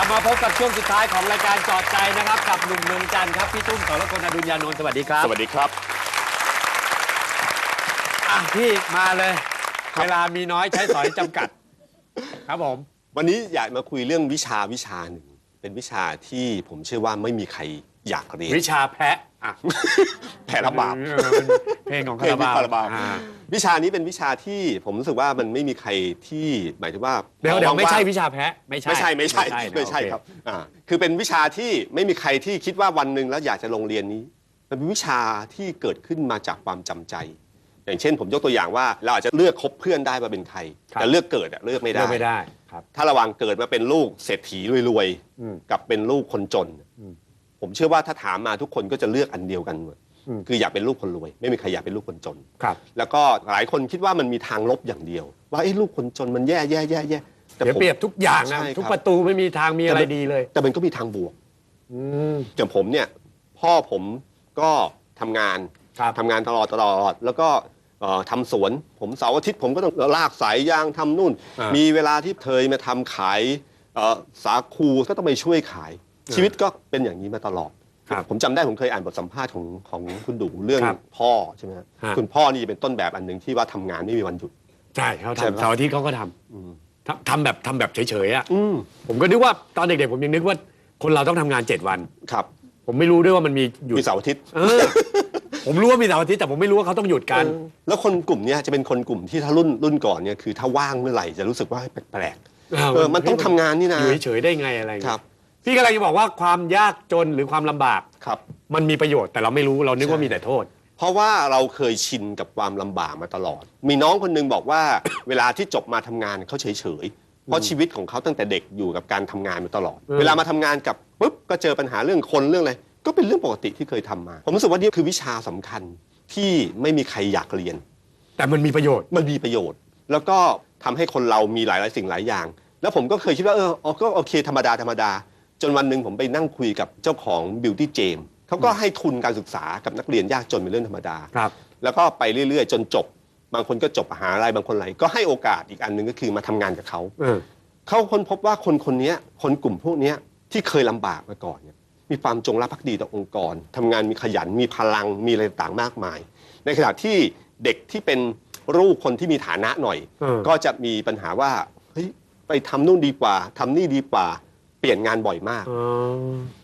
ลับมาพบกับช่วงสุดท้ายของรายการจอดใจนะครับ กับหนุ่มเมืองจันทร์ครับพี่ตุ้มสรกลอดุญญานนท์สวัสดีครับสวัสดีครับอะพี่มาเลย เวลามีน้อยใช้สอยจำกัด ครับผม วันนี้อยากมาคุยเรื่องวิชาวิชาหนึ่งเป็นวิชาที่ผมเชื่อว่าไม่มีใครอยากเรียน วิชาแพะ อะ แผ่ระบาปเออเป็นเพลงของเพลงคาราบาวคาราบาว อ่าวิชานี้เป็นวิชาที่ผมรู้สึกว่ามันไม่มีใครที่หมายถึงว่าเดี๋ยวเดี๋ยวไม่ใช่ว่างๆวิชาแพะไม่ใช่ไม่ใช่ไม่ใช่นะไม่ใช่โอเครับอ่าคือเป็นวิชาที่ไม่มีใครที่คิดว่าวันหนึ่งแล้วอยากจะลงเรียนนี้ มันเป็นวิชาที่เกิดขึ้นมาจากความจำใจ อย่างเช่น ผมยกตัวอย่างว่าเราอาจจะเลือกคบเพื่อนได้มาเป็นใครครับแต่เลือกเกิดอะเลือกไม่เลืได้อกไม่ได้ครับ ถ้าระหวังเกิดมาเป็นลูกเศรษฐีรวยอืม ๆ กับเป็นลูกคนจน อืม ผมเชื่อว่าถ้าถามมาทุกคนก็จะเลือกอันเดียวกันหมดอืมคืออยากเป็นลูกคนรวย ไม่มีใครอยากเป็นลูกคนจนครับ แล้วก็หลายคนคิดว่ามันมีทางลบอย่างเดียว ว่าไอ้ลูกคนจนมันแย่แย่แย่แย่แต่เดี๋ยวผมเปรียบทุกอย่างนะใช่ครับทุกประตูไม่มีทางมีอะไรดีเลย แต่มันก็มีทางบวกอืมอย่างผมเนี่ย พ่อผมก็ทำงานครับทำงานตลอดตลอด แล้วก็เอ่อทำสวน ผมเสาร์อาทิตย์ผมก็ต้องลากสายยางทำนู่นอ่ามีมีเวลาที่เคยมาทำขายเอ่อสาคูก็ต้องไปช่วยขาย ชีวิตก็เป็นอย่างนี้มาตลอด ครับผมจำได้ผมเคยอ่านบทสัมภาษณ์ของของคุณดูเรื่องครับพ่อใช่ไหมฮะฮะ คุณพ่อนี่เป็นต้นแบบอันหนึ่งที่ว่าทำงานไม่มีวันหยุด ใช่เขาใช่ไหม ทำเสาร์อาทิตย์เขาก็ทอืมำทำทำแบบทำแบบเฉยๆอะอืมผมก็นึกว่าตอนเด็กๆผมยังนึกว่าคนเราต้องทำงาน7วัน ครับผมไม่รู้ด้วยว่ามันมีหยุดมีเสาร์อาทิตย์เออผมรู้ว่ามีเสาร์อาทิตย์แต่ผมไม่รู้ว่าเขาต้องหยุดกันแล้วคนกลุ่มเนี้ยจะเป็นคนกลุ่มที่ถ้ารุ่นรุ่นก่อนเนี่ยคือถ้าว่างเมื่อไหร่จะรู้สึกว่าแปลกๆเออมันต้องทำงานนี่นะ อยู่เฉยๆได้ไงอะไรอย่างครัเงี้บย พี่กำลังจะบอกว่าความยากจนหรือความลำบาก ครับ มันมีประโยชน์แต่เราไม่รู้เรานึกว่าใช่มีแต่โทษ เพราะว่าเราเคยชินกับความลำบากมาตลอด มีน้องคนหนึงบอกว่า เวลาที่จบมาทำงานเขาเฉยๆเพราะชีวิตของเขาตั้งแต่เด็กอยู่กับการทำงานมาตลอด อืม เวลามาทำงานกับปุ๊บก็เจอปัญหาเรื่องคนเรื่องอะไรก็เป็นเรื่องปกติที่เคยทำมา ผมรู้สึกว่านี่คือวิชาสำคัญที่ไม่มีใครอยากเรียน แต่มันมีประโยชน์ มันมีประโยชน์ แล้วก็ทำให้คนเรามีหลาย ๆ สิ่งหลายอย่าง แล้วผมก็เคยคิดว่าเอออ๋อก็โอเคธรรมดาธรรมดา จนวันหนึ่งผมไปนั่งคุยกับเจ้าของ Beauty Jam เขาก็ให้ทุนการศึกษากับนักเรียนยากจนเป็นเรื่องธรรมดา ครับ แล้วก็ไปเรื่อยๆ จนจบ บางคนก็จบมหาลัยบางคนอะไรก็ให้โอกาสอีกอันหนึ่งก็คือมาทำงานกับเขา เออ เขาค้นพบว่าคนคนนี้คนกลุ่มพวกเนี้ยที่เคยลำบากมาก่อนเนี่ยมีความจงรักภักดีต่อองค์กรทำงานมีขยันมีพลังมีอะไรต่างๆมากมาย ในขณะที่เด็กที่เป็นลูกคนที่มีฐานะหน่อย เออ ก็จะมีปัญหาว่าเฮ้ยไปทำนู่นดีกว่าทำนี่ดีกว่า เปลี่ยนงานบ่อยมากอ๋อ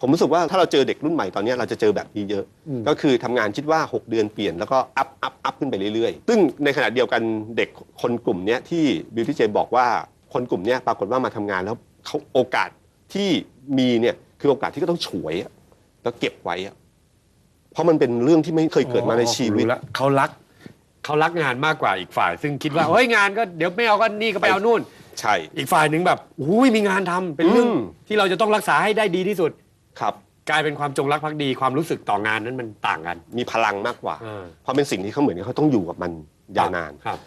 ผมรู้สึกว่าถ้าเราเจอเด็กรุ่นใหม่ตอนนี้เราจะเจอแบบนี้เยอะอืมก็คือทำงานคิดว่า 6 เดือนเปลี่ยนแล้วก็อัพอัพอัพขึ้นไปเรื่อยๆ ซึ่งในขณะเดียวกันเด็กคนกลุ่มเนี้ยที่บิวตี้เจบอกว่าคนกลุ่มเนี้ยปรากฏว่ามาทำงานแล้วเขาโอกาสที่มีเนี่ยคือโอกาสที่ก็ต้องฉวยอะแล้วเก็บไว้อะเพราะมันเป็นเรื่องที่ไม่เคยเกิดมาในชีวิตรู้แล้วเขารักเขารักงานมากกว่าอีกฝ่าย ซึ่งคิดว่าเฮ้ยงานก็เดี๋ยวไม่เอาก็นี่ก็ไปเอานู่น ใช่ อีกฝ่ายหนึ่งแบบอุ้ยมีงานทำเป็นเรื่องอืม ที่เราจะต้องรักษาให้ได้ดีที่สุด ครับ กลายเป็นความจงรักภักดีความรู้สึกต่องานนั้นมันต่างกัน มีพลังมากกว่าอ่าเพราะเป็นสิ่งที่เขาเหมือนกับเขาต้องอยู่กับมันยาวนาน ครับ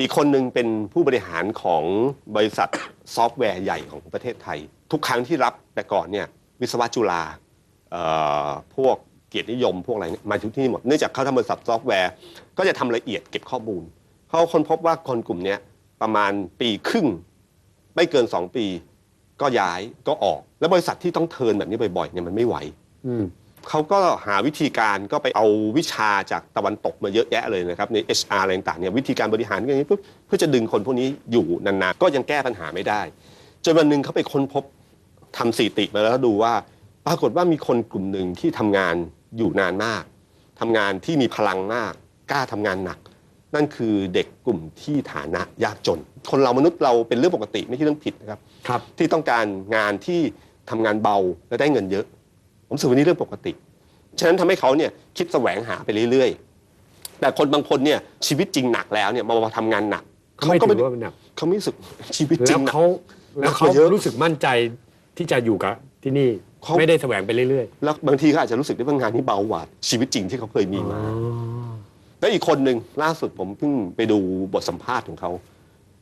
อีกคนหนึ่งเป็นผู้บริหารของบริษัท ซอฟต์แวร์ใหญ่ของประเทศไทย ทุกครั้งที่รับแต่ก่อนเนี่ยวิศวะจุฬาเอ่อพวกเกียรตินิยมพวกอะไรเนี่ยมาทุกที่นี่หมดเนื่องจากเขาทำบริษัทซอฟต์แวร์ ก็จะทำละเอียดเก็บข้อมูลเขาค้นพบว่าคนกลุ่มเนี้ยประมาณปีครึ่ง ไม่เกิน2ปี ก็ย้ายก็ออก แล้วบริษัทที่ต้องเทิร์นแบบนี้บ่อยๆเนี่ยมันไม่ไหวอืมเขาก็หาวิธีการก็ไปเอาวิชาจากตะวันตกมาเยอะแยะเลยนะครับ ใน HR อะไรต่างๆเนี่ยวิธีการบริหารอย่างนี้ปุ๊บเพื่อจะดึงคนพวกนี้อยู่นานๆ ก็ยังแก้ปัญหาไม่ได้ จนวันหนึ่งเขาไปค้นพบทำสถิติมาแล้วดูว่า ปรากฏว่ามีคนกลุ่มหนึ่งที่ทำงานอยู่นานมากทำงานที่มีพลังมาก กล้าทำงานหนัก นั่นคือเด็กกลุ่มที่ฐานะยากจน คนเรามนุษย์เราเป็นเรื่องปกติไม่ใช่เรื่องผิดนะครับครับ ที่ต้องการงานที่ทำงานเบาและได้เงินเยอะ ผมรู้สึกว่านี่เรื่องปกติ ฉะนั้นทำให้เขาเนี่ยคิดแสวงหาไปเรื่อยๆ แต่คนบางคนเนี่ยชีวิตจริงหนักแล้วเนี่ยมามาทำงานหนักเขาไม่ก็ถือว่าเป็นหนักเขาไม่รู้สึกชีวิตจริแล้งวหนักเขาแล้วเขาหนักกว่าเยอะรู้สึกมั่นใจที่จะอยู่กับที่นี่เขาไม่ได้แสวงไปเรื่อยแล้วบางทีเขาอาจจะรู้สึกได้ว่างานนี้เบากว่าชีวิตจริงที่เขาเคยมีๆมา แล้วอีกคนหนึ่งล่าสุดผมเพิ่งไปดูบทสัมภาษณ์ของเขา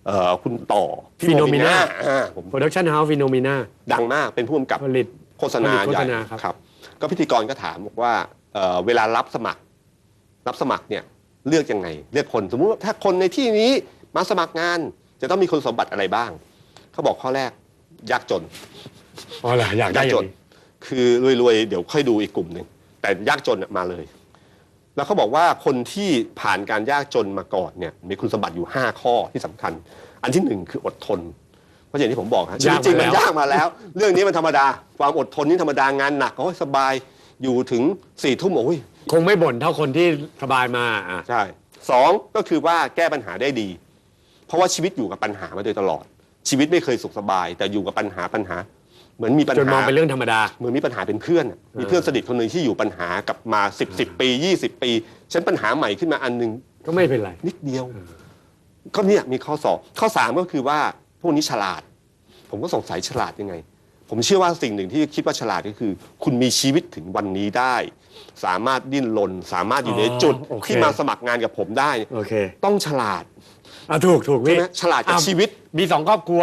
เอ่อคุณต่อ Phenomena อ่าผมโปรดักชันเฮาส์ฟิโนมิน่าดังมากเป็นผู้กำกับผลิต โฆษณาผลิตโฆใหษญ่ณาครับ ครับ ก็พิธีกรก็ถามบอกว่าเอ่อเวลารับสมัคร รับสมัครเนี่ยเลือกยังไง เลือกคนสมมุติว่าถ้าคนในที่นี้มาสมัครงาน จะต้องมีคุณสมบัติอะไรบ้าง เขาบอกข้อแรกยากจน อ๋อเหรออยากได้ยากอจย่านงนี้คือรวยๆ เดี๋ยวค่อยดูอีกกลุ่มหนึ่งแต่ยากจนน่ะมาเลย แล้วเขาบอกว่าคนที่ผ่านการยากจนมาก่อนเนี่ยมีคุณสมบัติอยู่ 5 ข้อที่สำคัญ อันที่หนึ่งคืออดทน เพราะอย่างที่ผมบอกฮะชีวิตจริงมันยากมาแล้ว เรื่องนี้มันธรรมดา ความอดทนนี่ธรรมดางานหนักโอ้ยสบายอยู่ถึงสี่ทุ่มโอ้ยคงไม่บ่นเท่าคนที่สบายมาอะใช่สองก็คือว่าแก้ปัญหาได้ดี เพราะว่าชีวิตอยู่กับปัญหามาโดยตลอด ชีวิตไม่เคยสุขสบาย แต่อยู่กับปัญหาปัญหา เหมือนมีปัญจนมหาองเป็นเรื่องธรรมดา เหมือนมีปัญหาเป็นเพื่อนอะมีเพื่อนสนิทคนหนึ่งที่อยู่ปัญหากับมา 10 10 ปี 20 ปี ฉันปัญหาใหม่ขึ้นมาอันหนึงก็ไม่เป็นไร นิดเดียว ก็เนี่ยมีข้อสอบข้อสามก็คือว่าพวกนี้ฉลาด ผมก็สงสัยฉลาดยังไง ผมเชื่อว่าสิ่งหนึ่งที่คิดว่าฉลาดก็คือ คุณมีชีวิตถึงวันนี้ได้ สามารถดิ้นรนสามารถอยู่ในอ๋อจุดโอเค ที่มาสมัครงานกับผมได้ โอเคต้องฉลาด อะถูกถูกใช่พี่ไหมฉลาดกับอะชีวิต มีสองครอบครัว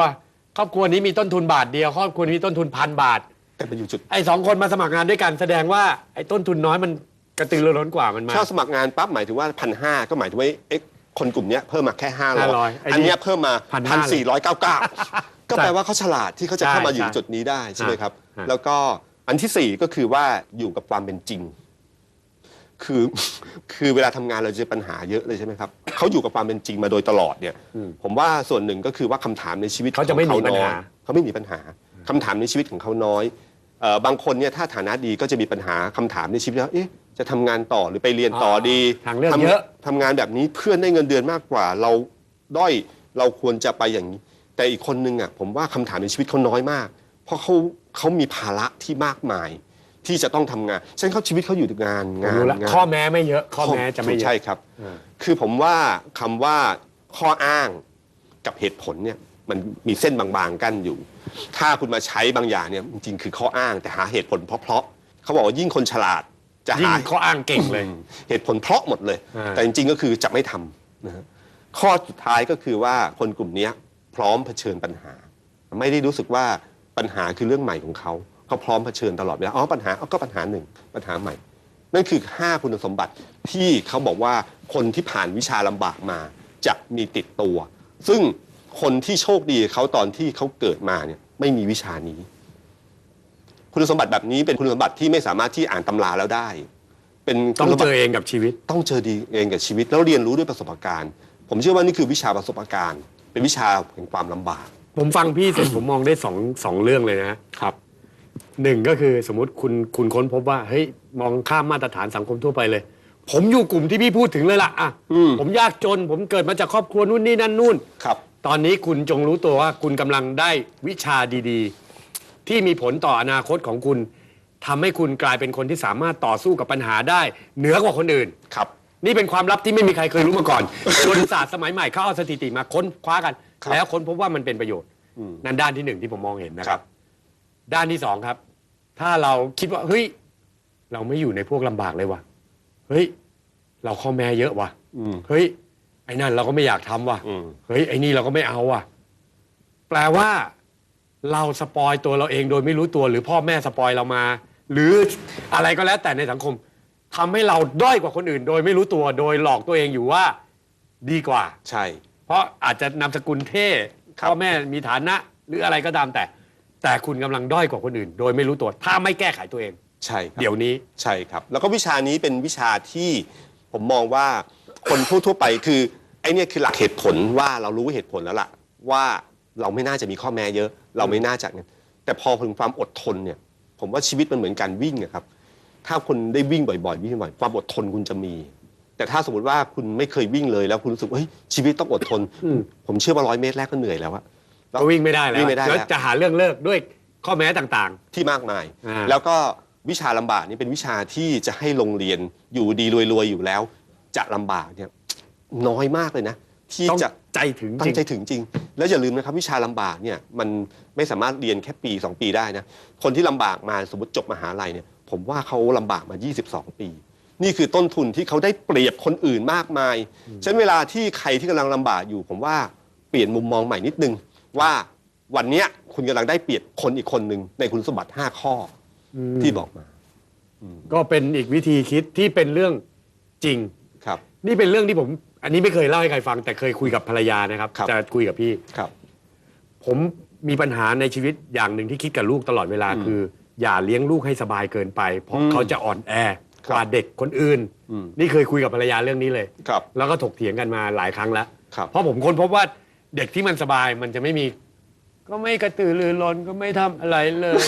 ครอบครัวนี้มีต้นทุนบาทเดียว ครอบครัวนี้มีต้นทุนพันบาท แต่มันอยู่จุดไอ้สองคนมาสมัครงานด้วยกันแสดงว่าไอ้ต้นทุนน้อยมันกระตือรือร้นกว่ามันมาถ้าสมัครงานปั๊บหมายถึงว่าพันห้าก็หมายถึงว่าเอ๊ะคนกลุ่มเนี้ยเพิ่มมาแค่ห้าร้อย500ไอ้นี่อันเนี้ยเพิ่มมา1,500พันสี่ร้อยเก้าเก้าก็แปลว่าเขาฉลาดที่เขาจะเข้ามาใช่อยู่ใช่จุดนี้ได้ใช่ไหมครับฮะแล้วก็อันที่สี่ก็คือว่าอยู่กับความเป็นจริง คือคือเวลาทำงานเราเจอปัญหาเยอะเลยใช่ไหมครับเขาอยู่กับความเป็นจริงมาโดยตลอดเนี่ย ผมว่าส่วนหนึ่งก็คือว่าคำถามในชีวิตเขาจะไม่ของมีปัญหาน้อยเขาไม่มีปัญหาคำถามในชีวิตของเขาน้อยเอ่อบางคนเนี่ยถ้าฐานะดีก็จะมีปัญหาคำถามในชีวิตว่าเอ๊ะจะทำงานต่อหรือไปเรียนต่อดีทางเลือกทำเยอะ ทำงานแบบนี้เพื่อนได้เงินเดือนมากกว่า เราด้อยเราควรจะไปอย่างนี้ แต่อีกคนนึงอะผมว่าคำถามในชีวิตเขาน้อยมาก เพราะเขาเขามีภาระที่มากมาย ที่จะต้องทำงานฉะนันเขาชีวิตเขาอยู่กับงานผมงานรู้ละงานข้อแม้ไม่เยอะข้อแม้จะไม่เยอะ ใช่ครับคือผมว่าคำว่าข้ออ้างกับเหตุผลเนี่ยมันมีเส้นบางๆกั้นอยู่ ถ้าคุณมาใช้บางอย่างเนี่ยจริงๆคือข้ออ้างแต่หาเหตุผลเพราะๆเขาบอกว่ายิ่งคนฉลาดจะยิ่งหา ข้ออ้างเก่งเลย เหตุผลเพราะหมดเลย อ่า แต่จริงๆก็คือจะไม่ทำนะฮะข้อสุดท้ายก็คือว่าคนกลุ่มเนี้ยพร้อมเผชิญปัญหา ไม่ได้รู้สึกว่าปัญหาคือเรื่องใหม่ของเขา เขาพร้อมเผชิญตลอดเวลาอ๋อปัญหาอ๋อก็ปัญหาหนึ่งปัญหาใหม่ นั่นคือ 5 คุณสมบัติที่เขาบอกว่าคนที่ผ่านวิชาลำบากมาจะมีติดตัว ซึ่งคนที่โชคดีเขาตอนที่เขาเกิดมาเนี่ยไม่มีวิชานี้ คุณสมบัติแบบนี้เป็นคุณสมบัติที่ไม่สามารถที่อ่านตำราแล้วได้ เป็นต้องคุณสมบัเจติอเองกับชีวิต ต้องเจอดีเองกับชีวิต แล้วเรียนรู้ด้วยประสบการณ์ ผมเชื่อว่านี่คือวิชาประสบการณ์ เป็นวิชาแห่งความลำบาก ผมฟังพี่เสร็จผมมองได้สองสองเรื่องเลยนะครับ หนึ่งก็คือสมมติคุณคุณค้นพบว่าเฮ้ยมองข้ามมาตรฐานสังคมทั่วไปเลย ผมอยู่กลุ่มที่พี่พูดถึงเลยล่ะอะอืม ผมยากจน ผมเกิดมาจากครอบครัวนู่นนี่นั่นนู่น ครับ ตอนนี้คุณจงรู้ตัวว่าคุณกำลังได้วิชาดีๆ ที่มีผลต่ออนาคตของคุณทำให้คุณกลายเป็นคนที่สามารถต่อสู้กับปัญหาได้ เหนือกว่าคนอื่น ครับ นี่เป็นความลับที่ไม่มีใครเคยรู้มาก่อนจนศาสตร์สมัยใหม่เขาเอาสถิติมาค้นคว้ากัน ครับแล้วค้นพบว่ามันเป็นประโยชน์ อืมนั่นด้านที่หนึ่งที่ผมมองเห็นนะคครัรับบด้านที่สองครับ ถ้าเราคิดว่าเฮ้ย เราไม่อยู่ในพวกลำบากเลยว่ะเฮ้ย เราข้อแม้เยอะว่ะอืม เฮ้ย ไอ้นั่นเราก็ไม่อยากทำว่ะ อืม เฮ้ย ไอ้นี่เราก็ไม่เอาว่ะ แปลว่า เราสปอยตัวเราเองโดยไม่รู้ตัวหรือพ่อแม่สปอยเรามา หรืออะไรก็แล้วแต่ในสังคมทำให้เราด้อยกว่าคนอื่น โดยไม่รู้ตัวโดยหลอกตัวเองอยู่ว่า ดีกว่า ใช่ เพราะอาจจะนามสกุลเท่ครับ พ่อแม่มีฐานะ หรืออะไรก็ตามแต่ แต่คุณกำลังด้อยกว่าคนอื่น โดยไม่รู้ตัว ถ้าไม่แก้ไขตัวเอง ใช่ครับเดี๋ยวนี้ ใช่ครับ แล้วก็วิชานี้เป็นวิชาที่ผมมองว่าคนทั่วๆไปคือไอ้เนี่ยคือหลักเหตุผลว่าเรารู้เหตุผลแล้วล่ะ ว่าเราไม่น่าจะมีข้อแม้เยอะ เราไม่น่าจะเนี่ยแต่พอถึงความอดทนเนี่ย ผมว่าชีวิตมันเหมือนการวิ่งอะครับ ถ้าคุณได้วิ่งบ่อยๆวิ่งบ่อยๆความอดทนคุณจะมี แต่ถ้าสมมติว่าคุณไม่เคยวิ่งเลยแล้วคุณรู้สึกว่าเฮ้ยชีวิตต้องอดทนอืมผมเชื่อว่าร้อยเมตรแรกก็เหนื่อยแล้วอะแล้ว ก็วิ่งไม่ได้แล้ววิ่งไม่ได้แล้ว แล้วจะหาเรื่องเลิกด้วยข้อแม้ต่าง ที่มากมาย อ่า แล้วก็วิชาลำบากนี่เป็นวิชาที่จะให้โรงเรียนอยู่ดีรวยๆอยู่แล้ว จะลำบากเนี่ยน้อยมากเลยนะ ที่ๆ ต้องจะใจถึงจตั้ริงงใจถึงจริง แล้วอย่าลืมนะครับวิชาลำบากเนี่ยมันไม่สามารถเรียนแค่ปี 2 ปีได้นะ คนที่ลำบากมาสมมติจบมหาลัยเนี่ยผมว่าเขาลำบากมา 22 ปี นี่คือต้นทุนที่เขาได้เปรียบคนอื่นมากมายฉะนั้นเวลาที่ใครที่กำลังลำบากอยู่ ผมว่าเปลี่ยนมุมมองใหม่นิดนึง ว่าวันเนี้ยคุณกำลังได้เปรียบคนอีกคนหนึ่งในคุณสมบัติ 5 ข้ออที่บอกมาก็เป็นอีกวิธีคิดที่เป็นเรื่องจริง ครับ นี่เป็นเรื่องที่ผม อันนี้ไม่เคยเล่าให้ใครฟัง แต่เคยคุยกับภรรยานะครับ ครับ จะคุยกับพี่ ครับ ผมมีปัญหาในชีวิตอย่างหนึ่งที่คิดกับลูกตลอดเวลาคือ อย่าเลี้ยงลูกให้สบายเกินไป เพราะอืมเขาจะอ่อนแอคกรับว่าเด็กคนอื่น อืม นี่เคยคุยกับภรรยาเรื่องนี้เลย ครับ แล้วก็ถกเถียงกันมาหลายครั้งแล้ว ครับ เพราะผมค้นพบว่า เด็กที่มันสบายมันจะไม่มี ก็ไม่กระตือรือร้นก็ไม่ทำอะไรเลย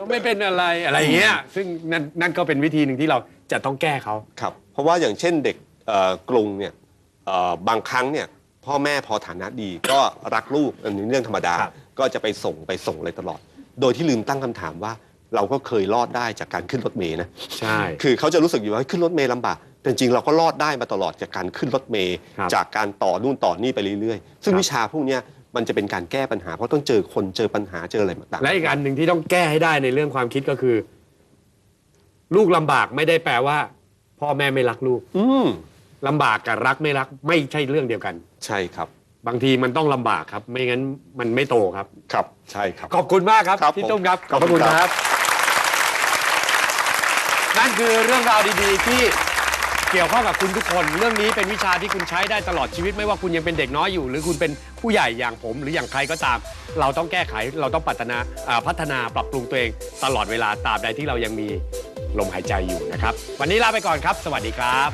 ก็ไม่เป็นอะไรอะไรอย่างเงี้ย ซึ่งนั่นนั่นก็เป็นวิธีหนึ่งที่เราจะต้องแก้เขา ครับ เพราะว่าอย่างเช่นเด็กเอ่อกรุงเนี่ยเอ่อบางครั้งเนี่ยพ่อแม่พอฐานะดี ก็รักลูกอันนี้เรื่องธรรมดา ครับ ก็จะไปส่งไปส่งเลยตลอด โดยที่ลืมตั้งคำถามว่า เราก็เคยรอดได้จากการขึ้นรถเมล์นะ ใช่ คือเขาจะรู้สึกอยู่ว่าเฮ้ยขึ้นรถเมล์ลำบาก แต่จริงๆเราก็รอดได้มาตลอดจากการขึ้นรถเมล์ครับจากการต่อนู่นต่อนี่ไปเรื่อยๆ ซึ่งครับ วิชาพวกเนี้ยมันจะเป็นการแก้ปัญหา เพราะต้องเจอคนเจอปัญหาเจออะไรต่างๆและอีกอันหนึ่งที่ต้องแก้ให้ได้ในเรื่องความคิดก็คือ ลูกลำบากไม่ได้แปลว่า พ่อแม่ไม่รักลูกอืมลำบากกับรักไม่รัก ไม่ใช่เรื่องเดียวกัน ใช่ครับบางทีมันต้องลำบากครับ ไม่งั้นมันไม่โตครับ ครับใช่ครับ ขอบคุณมากครับครับพี่ผมตุ้มครับขอบคุณครับ นั่นคือเรื่องราวดีๆ ที่ เกี่ยวข้องกับคุณทุกคน เรื่องนี้เป็นวิชาที่คุณใช้ได้ตลอดชีวิต ไม่ว่าคุณยังเป็นเด็กน้อยอยู่ หรือคุณเป็นผู้ใหญ่อย่างผม หรืออย่างใครก็ตาม เราต้องแก้ไขเราต้องพัฒนาอ่าพัฒนาปรับปรุงตัวเอง ตลอดเวลาตราบใดที่เรายังมีลมหายใจอยู่นะครับ วันนี้ลาไปก่อนครับ สวัสดีครับ